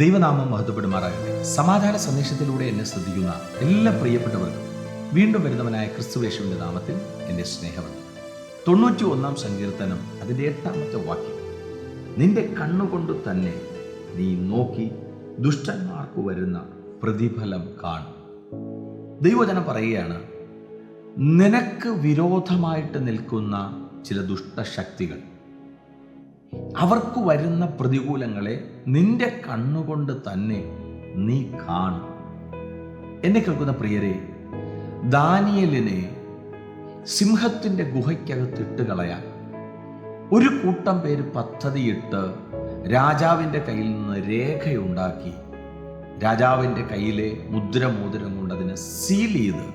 ദൈവനാമം മഹത്വപ്പെടുമാറാകട്ടെ. സമാധാന സന്ദേശത്തിലൂടെ എന്നെ ശ്രദ്ധിക്കുന്ന എല്ലാ പ്രിയപ്പെട്ടവർക്കും വീണ്ടും വരുന്നവനായ ക്രിസ്തുവേശുവിന്റെ നാമത്തിൽ എന്റെ സ്നേഹമുണ്ട് തൊണ്ണൂറ്റി ഒന്നാം സങ്കീർത്തനം അതിന്റെ എട്ടാമത്തെ വാക്യം. നിന്റെ കണ്ണുകൊണ്ട് തന്നെ നീ നോക്കി ദുഷ്ടന്മാർക്ക് വരുന്ന പ്രതിഫലം കാണും. ദൈവജനം പറയുകയാണ് നിനക്ക് വിരോധമായിട്ട് നിൽക്കുന്ന ചില ദുഷ്ടശക്തികൾ. അവർക്ക് വരുന്ന പ്രതികൂലങ്ങളെ നിന്റെ കണ്ണുകൊണ്ട് തന്നെ നീ കാണും. എന്നെ കേൾക്കുന്ന പ്രിയരെ ദാനിയലിനെ സിംഹത്തിന്റെ ഗുഹയ്ക്കകത്തിട്ട് കളയാൻ ഒരു കൂട്ടം പേര് പദ്ധതിയിട്ട് രാജാവിന്റെ കയ്യിൽ നിന്ന് രേഖയുണ്ടാക്കി രാജാവിന്റെ കയ്യിലെ മുദ്രമോതിരം കൊണ്ട് അതിനെ സീൽ ചെയ്ത്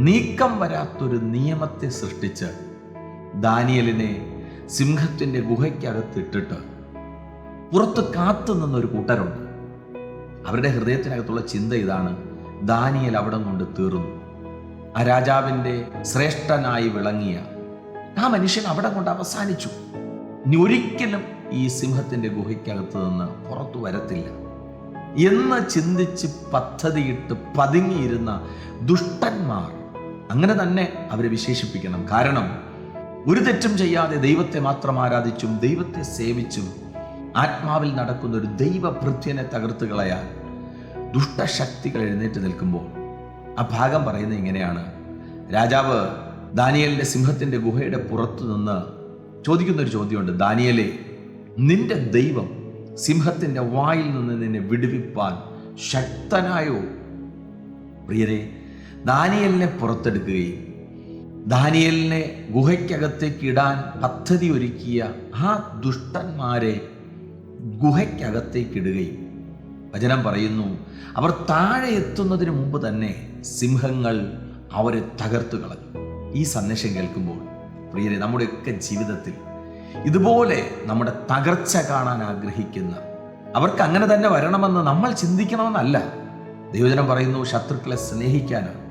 നീക്കം വരാത്തൊരു നിയമത്തെ സൃഷ്ടിച്ച് ദാനിയലിനെ സിംഹത്തിന്റെ ഗുഹയ്ക്കകത്ത് ഇട്ടിട്ട് പുറത്ത് കാത്തു നിന്നൊരു കൂട്ടരുണ്ട്. അവരുടെ ഹൃദയത്തിനകത്തുള്ള ചിന്ത ഇതാണ് ദാനിയൽ അവിടെ കൊണ്ട് തീർന്നു. ആ രാജാവിന്റെ ശ്രേഷ്ഠനായി വിളങ്ങിയ ആ മനുഷ്യൻ അവിടെ കൊണ്ട് അവസാനിച്ചു. ഇനി ഒരിക്കലും ഈ സിംഹത്തിന്റെ ഗുഹയ്ക്കകത്ത് നിന്ന് പുറത്തു വരത്തില്ല. എന്ന് ചിന്തിച്ച് പദ്ധതിയിട്ട് പതുങ്ങിയിരുന്ന ദുഷ്ടന്മാർ അങ്ങനെ തന്നെ അവരെ വിശേഷിപ്പിക്കണം. കാരണം ഒരു തെറ്റും ചെയ്യാതെ ദൈവത്തെ മാത്രം ആരാധിച്ചും ദൈവത്തെ സേവിച്ചും ആത്മാവിൽ നടക്കുന്ന ഒരു ദൈവഭൃത്യനെ തകർത്ത് കളയാൻ ദുഷ്ടശക്തികൾ എഴുന്നേറ്റ് നിൽക്കുമ്പോൾ ആ ഭാഗം പറയുന്നത് ഇങ്ങനെയാണ്. രാജാവ് ദാനിയലിന്റെ സിംഹത്തിന്റെ ഗുഹയുടെ പുറത്തു നിന്ന് ചോദിക്കുന്ന ഒരു ചോദ്യമുണ്ട്. ദാനിയലെ നിന്റെ ദൈവം സിംഹത്തിന്റെ വായിൽ നിന്ന് നിന്നെ വിടുവിപ്പാൻ ശക്തനായോ? പ്രിയരെ ദാനിയലിനെ പുറത്തെടുക്കുകയും ദാനിയലിനെ ഗുഹയ്ക്കകത്തേക്ക് ഇടാൻ പദ്ധതി ഒരുക്കിയ ആ ദുഷ്ടന്മാരെ ഗുഹയ്ക്കകത്തേക്ക് ഇടുകയും. വചനം പറയുന്നു അവർ താഴെ എത്തുന്നതിന് മുമ്പ് തന്നെ സിംഹങ്ങൾ അവരെ തകർത്തു കളഞ്ഞു. ഈ സന്ദേശം കേൾക്കുമ്പോൾ പ്രിയരെ നമ്മുടെയൊക്കെ ജീവിതത്തിൽ ഇതുപോലെ നമ്മുടെ തകർച്ച കാണാൻ ആഗ്രഹിക്കുന്ന അവർക്ക് അങ്ങനെ തന്നെ വരണമെന്ന് നമ്മൾ ചിന്തിക്കണമെന്നല്ല. ദൈവജനം പറയുന്നു ശത്രുക്കളെ സ്നേഹിക്കാനാണ്.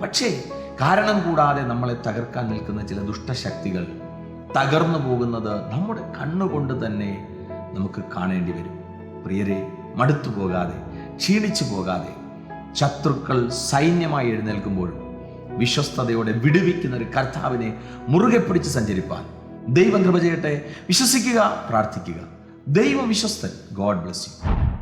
പക്ഷേ കാരണം കൂടാതെ നമ്മളെ തകർക്കാൻ നിൽക്കുന്ന ചില ദുഷ്ടശക്തികൾ തകർന്നു പോകുന്നത് നമ്മുടെ കണ്ണുകൊണ്ട് തന്നെ നമുക്ക് കാണേണ്ടി വരും. പ്രിയരെ മടുത്തു പോകാതെ ക്ഷീണിച്ചു പോകാതെ ശത്രുക്കൾ സൈന്യമായി എഴുന്നേൽക്കുമ്പോഴും വിശ്വസ്തയോടെ വിടുവിക്കുന്ന ഒരു കർത്താവിനെ മുറുകെ പിടിച്ച് സഞ്ചരിപ്പാൻ ദൈവം കൃപ ചെയ്യട്ടെ. വിശ്വസിക്കുക പ്രാർത്ഥിക്കുക. ദൈവം വിശ്വസ്തൻ. God bless you.